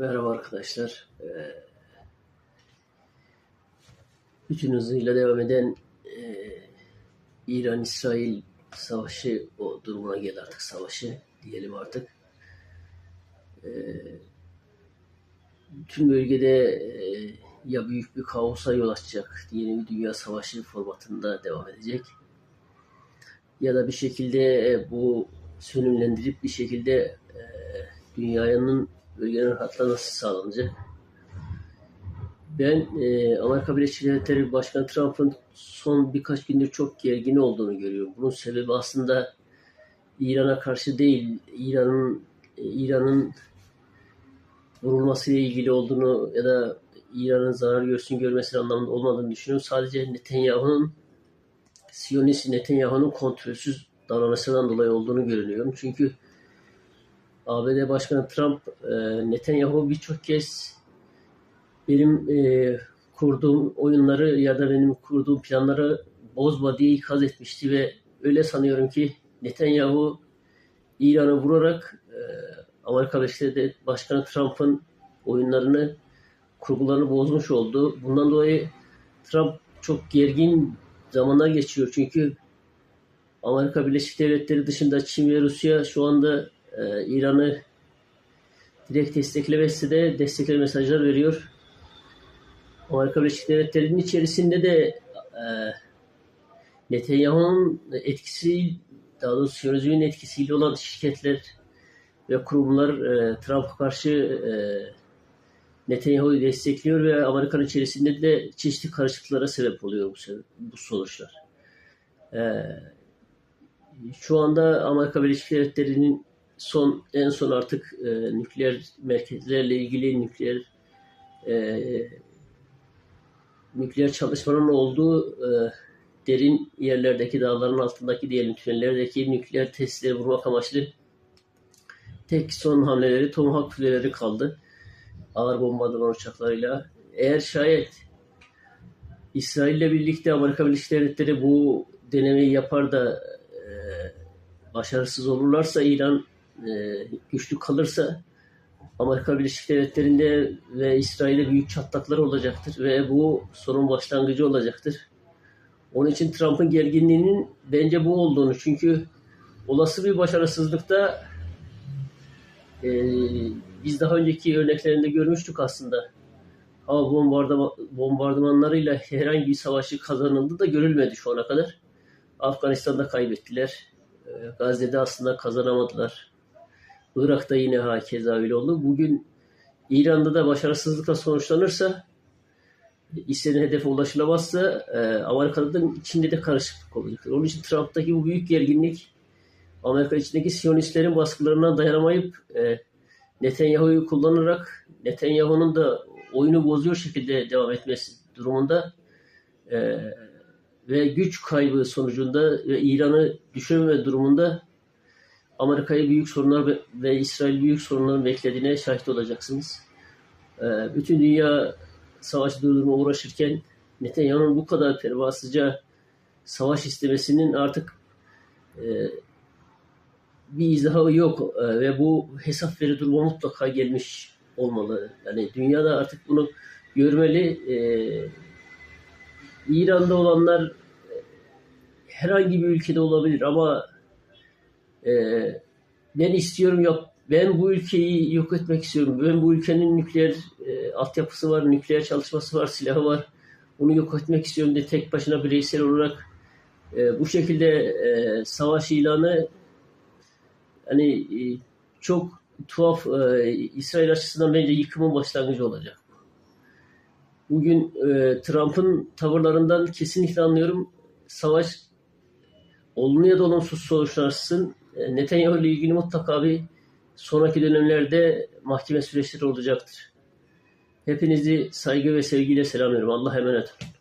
Merhaba arkadaşlar. Ee, bütün hızıyla devam eden e, İran-İsrail savaşı o durumuna geldi artık savaşı diyelim artık. Ee, bütün bölgede e, ya büyük bir kaosa yol açacak, yeni bir dünya savaşı formatında devam edecek. Ya da bir şekilde e, bu sönümlendirip bir şekilde e, dünyanın bölgenin rahatlaması sağlanacak. Ben e, Amerika Birleşik Devletleri Başkanı Trump'ın son birkaç gündür çok gergin olduğunu görüyorum. Bunun sebebi aslında İran'a karşı değil, İran'ın e, İran'ın vurulmasıyla ilgili olduğunu ya da İran'ın zarar görsün görmesi anlamında olmadığını düşünüyorum. Sadece Netanyahu'nun Siyonist Netanyahu'nun kontrolsüz davranışından dolayı olduğunu görüyorum. Çünkü ABD Başkanı Trump e, Netanyahu birçok kez benim e, kurduğum oyunları ya da benim kurduğum planları bozma diye ikaz etmişti ve öyle sanıyorum ki Netanyahu İran'ı vurarak e, Amerika Birleşik Devletleri Başkanı Trump'ın oyunlarını kurgularını bozmuş oldu. Bundan dolayı Trump çok gergin zamana geçiyor. Çünkü Amerika Birleşik Devletleri dışında Çin ve Rusya şu anda e, İran'ı direkt desteklemesi de destekler mesajlar veriyor. Amerika Birleşik Devletleri'nin içerisinde de e, Netanyahu'nun etkisi, daha doğrusu Siyonizmin etkisiyle olan şirketler ve kurumlar e, Trump'a karşı e, Netanyahu'yu destekliyor ve Amerika'nın içerisinde de çeşitli karışıklıklara sebep oluyor bu, bu sonuçlar. E, şu anda Amerika Birleşik Devletleri'nin son en son artık e, nükleer merkezlerle ilgili nükleer e, nükleer çalışmanın olduğu e, derin yerlerdeki dağların altındaki diyelim tünellerdeki nükleer testleri vurmak amaçlı tek son hamleleri Tomahawk füzeleri kaldı. Ağır bombardıman uçaklarıyla. Eğer şayet İsrail ile birlikte Amerika Birleşik Devletleri bu denemeyi yapar da e, başarısız olurlarsa İran e, güçlü kalırsa Amerika Birleşik Devletleri'nde ve İsrail'de büyük çatlaklar olacaktır ve bu sorun başlangıcı olacaktır. Onun için Trump'ın gerginliğinin bence bu olduğunu çünkü olası bir başarısızlıkta e, biz daha önceki örneklerinde görmüştük aslında. Hava bombardıman, bombardımanlarıyla herhangi bir savaşı kazanıldı da görülmedi şu ana kadar. Afganistan'da kaybettiler. E, Gazze'de aslında kazanamadılar. Irak'ta yine hakeza öyle oldu. Bugün İran'da da başarısızlıkla sonuçlanırsa istediğin hedefe ulaşılamazsa e, Amerika'da da içinde de karışıklık olacaktır. Onun için Trump'taki bu büyük gerginlik Amerika içindeki Siyonistlerin baskılarına dayanamayıp e, Netanyahu'yu kullanarak Netanyahu'nun da oyunu bozuyor şekilde devam etmesi durumunda e, ve güç kaybı sonucunda ve İran'ı düşürmeme durumunda Amerika'yı büyük sorunlar ve, İsrail büyük sorunların beklediğine şahit olacaksınız. E, bütün dünya savaş durdurma uğraşırken Netanyahu'nun bu kadar pervasızca savaş istemesinin artık e, bir izahı yok e, ve bu hesap veri duruma mutlaka gelmiş olmalı. Yani dünyada artık bunu görmeli. E, İran'da olanlar herhangi bir ülkede olabilir ama e, ben istiyorum yok ben bu ülkeyi yok etmek istiyorum. Ben bu ülkenin nükleer e, altyapısı var, nükleer çalışması var, silahı var. Onu yok etmek istiyorum de tek başına bireysel olarak e, bu şekilde e, savaş ilanı hani e, çok tuhaf e, İsrail açısından bence yıkımın başlangıcı olacak. Bugün e, Trump'ın tavırlarından kesinlikle anlıyorum. Savaş olumlu ya da olumsuz sonuçlarsın. E, Netanyahu ile ilgili mutlaka bir sonraki dönemlerde mahkeme süreçleri olacaktır. Hepinizi saygı ve sevgiyle selamlıyorum. Allah emanet olun.